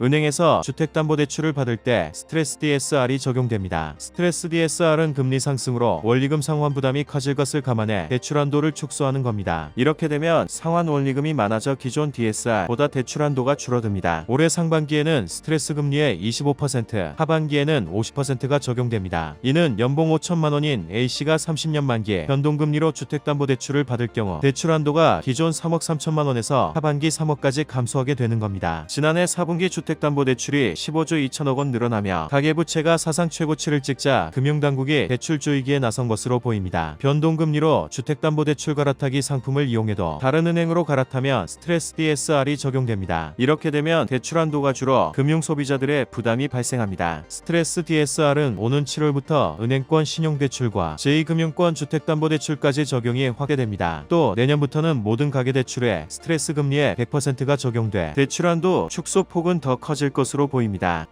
은행에서 주택담보대출을 받을 때 스트레스 DSR이 적용됩니다. 스트레스 DSR은 금리 상승으로 원리금 상환 부담이 커질 것을 감안해 대출 한도를 축소하는 겁니다. 이렇게 되면 상환 원리금이 많아져 기존 DSR보다 대출 한도가 줄어듭니다. 올해 상반기에는 스트레스 금리의 25%, 하반기에는 50%가 적용됩니다. 이는 연봉 5천만 원인 A씨가 30년 만기 변동금리로 주택담보대출을 받을 경우 대출 한도가 기존 3억 3천만 원에서 하반기 3억까지 감소하게 되는 겁니다. 지난해 4분기 주택담보대출이 15조 2천억 원 늘어나며 가계부채가 사상 최고치를 찍자 금융당국이 대출 조이기에 나선 것으로 보입니다. 변동금리로 주택담보대출 갈아타기 상품을 이용해도 다른 은행으로 갈아타면 스트레스 DSR이 적용됩니다. 이렇게 되면 대출 한도가 줄어 금융 소비자들의 부담이 발생합니다. 스트레스 DSR은 오는 7월부터 은행권 신용대출과 제2금융권 주택담보대출까지 적용이 확대됩니다. 또 내년부터는 모든 가계대출에 스트레스 금리의 100%가 적용돼 대출 한도 축소 폭은 더 커질 것으로 보입니다.